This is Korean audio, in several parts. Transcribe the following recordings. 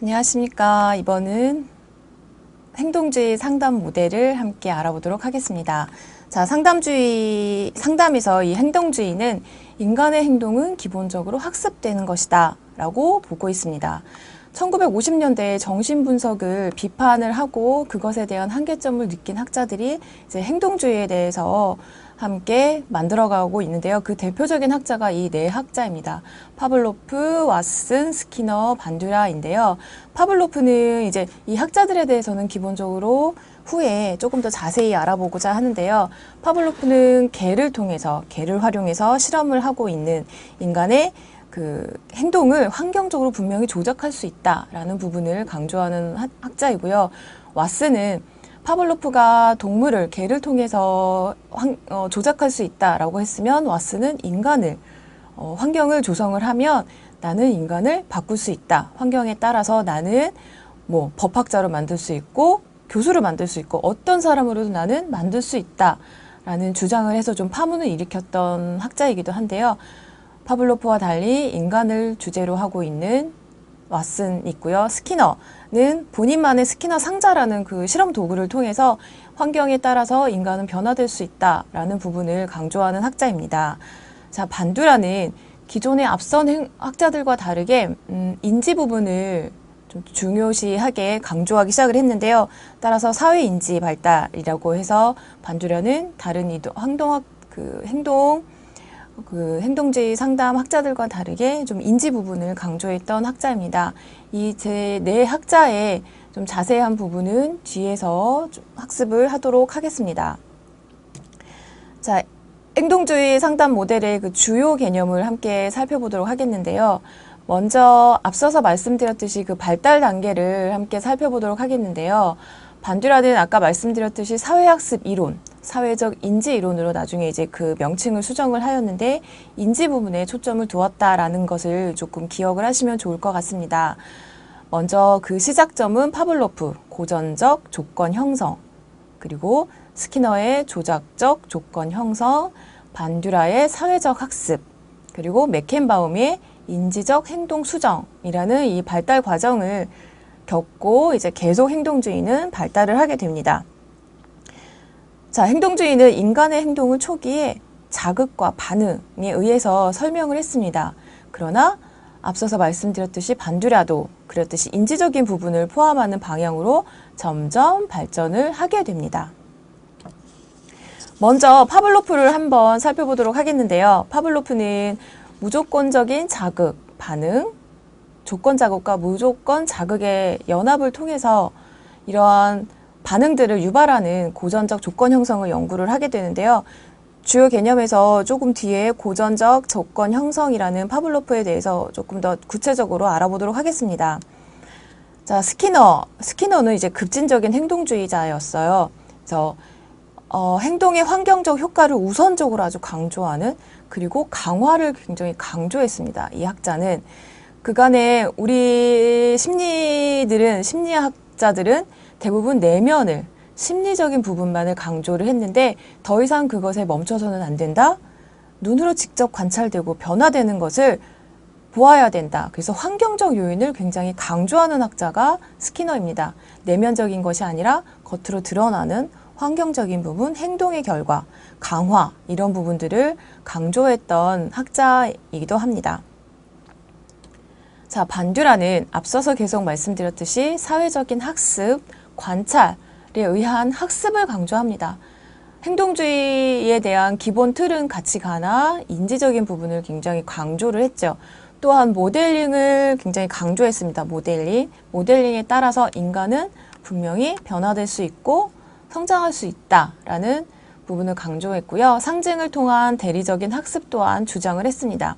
안녕하십니까. 이번은 행동주의 상담 모델을 함께 알아보도록 하겠습니다. 자, 상담주의, 상담에서 이 행동주의는 인간의 행동은 기본적으로 학습되는 것이다. 라고 보고 있습니다. 1950년대에 정신분석을 비판을 하고 그것에 대한 한계점을 느낀 학자들이 이제 행동주의에 대해서 함께 만들어가고 있는데요. 그 대표적인 학자가 이 네 학자입니다. 파블로프, 왓슨, 스키너, 반듀라인데요. 파블로프는 이제 이 학자들에 대해서는 기본적으로 후에 조금 더 자세히 알아보고자 하는데요. 파블로프는 개를 통해서, 개를 활용해서 실험을 하고 있는 인간의 그 행동을 환경적으로 분명히 조작할 수 있다라는 부분을 강조하는 학- 학자이고요. 왓슨은 파블로프가 동물을 개를 통해서 환- 어, 조작할 수 있다라고 했으면 왓슨은 인간을 어, 환경을 조성을 하면 나는 인간을 바꿀 수 있다. 환경에 따라서 나는 뭐 법학자로 만들 수 있고 교수를 만들 수 있고 어떤 사람으로도 나는 만들 수 있다 라는 주장을 해서 좀 파문을 일으켰던 학자이기도 한데요. 파블로프와 달리 인간을 주제로 하고 있는 왓슨 있고요. 스키너는 본인만의 스키너 상자라는 그 실험 도구를 통해서 환경에 따라서 인간은 변화될 수 있다라는 부분을 강조하는 학자입니다. 자, 반두라는 기존의 앞선 행- 학자들과 다르게 음, 인지 부분을 좀 중요시하게 강조하기 시작을 했는데요. 따라서 사회 인지 발달이라고 해서 반두라는 다른 이도 행동학 그 행동 그 행동주의 상담 학자들과 다르게 좀 인지 부분을 강조했던 학자입니다. 이 제 네 학자의 좀 자세한 부분은 뒤에서 좀 학습을 하도록 하겠습니다. 자, 행동주의 상담 모델의 그 주요 개념을 함께 살펴보도록 하겠는데요. 먼저 앞서서 말씀드렸듯이 그 발달 단계를 함께 살펴보도록 하겠는데요. 반듀라는 아까 말씀드렸듯이 사회학습 이론, 사회적 인지 이론으로 나중에 이제 그 명칭을 수정을 하였는데 인지 부분에 초점을 두었다라는 것을 조금 기억을 하시면 좋을 것 같습니다. 먼저 그 시작점은 파블로프, 고전적 조건 형성, 그리고 스키너의 조작적 조건 형성, 반듀라의 사회적 학습, 그리고 맥켄바움의 인지적 행동 수정이라는 이 발달 과정을 겪고 이제 계속 행동주의는 발달을 하게 됩니다. 자, 행동주의는 인간의 행동을 초기에 자극과 반응에 의해서 설명을 했습니다. 그러나 앞서서 말씀드렸듯이 반두라도 그렇듯이 인지적인 부분을 포함하는 방향으로 점점 발전을 하게 됩니다. 먼저 파블로프를 한번 살펴보도록 하겠는데요. 파블로프는 무조건적인 자극, 반응, 조건 자극과 무조건 자극의 연합을 통해서 이러한 반응들을 유발하는 고전적 조건 형성을 연구를 하게 되는데요. 주요 개념에서 조금 뒤에 고전적 조건 형성이라는 파블로프에 대해서 조금 더 구체적으로 알아보도록 하겠습니다. 자, 스키너. 스키너는 이제 급진적인 행동주의자였어요. 그래서 어, 행동의 환경적 효과를 우선적으로 아주 강조하는 그리고 강화를 굉장히 강조했습니다. 이 학자는 그간에 우리 심리들은 심리학자들은 대부분 내면을 심리적인 부분만을 강조를 했는데 더 이상 그것에 멈춰서는 안 된다. 눈으로 직접 관찰되고 변화되는 것을 보아야 된다. 그래서 환경적 요인을 굉장히 강조하는 학자가 스키너입니다. 내면적인 것이 아니라 겉으로 드러나는 환경적인 부분, 행동의 결과, 강화 이런 부분들을 강조했던 학자이기도 합니다. 자, 반듀라는 앞서서 계속 말씀드렸듯이 사회적인 학습, 관찰에 의한 학습을 강조합니다. 행동주의에 대한 기본 틀은 가치가나 인지적인 부분을 굉장히 강조를 했죠. 또한 모델링을 굉장히 강조했습니다. 모델링. 모델링에 따라서 인간은 분명히 변화될 수 있고 성장할 수 있다라는 부분을 강조했고요. 상징을 통한 대리적인 학습 또한 주장을 했습니다.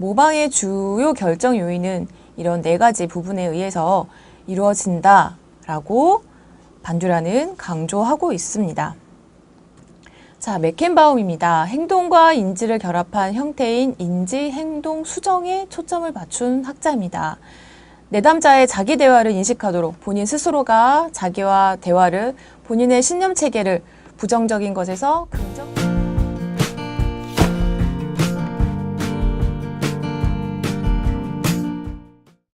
모방의 주요 결정 요인은 이런 네 가지 부분에 의해서 이루어진다라고 반듀라는 강조하고 있습니다. 자, 맥켄바움입니다. 행동과 인지를 결합한 형태인 인지 행동 수정에 초점을 맞춘 학자입니다. 내담자의 자기 대화를 인식하도록 본인 스스로가 자기와 대화를 본인의 신념 체계를 부정적인 것에서 긍정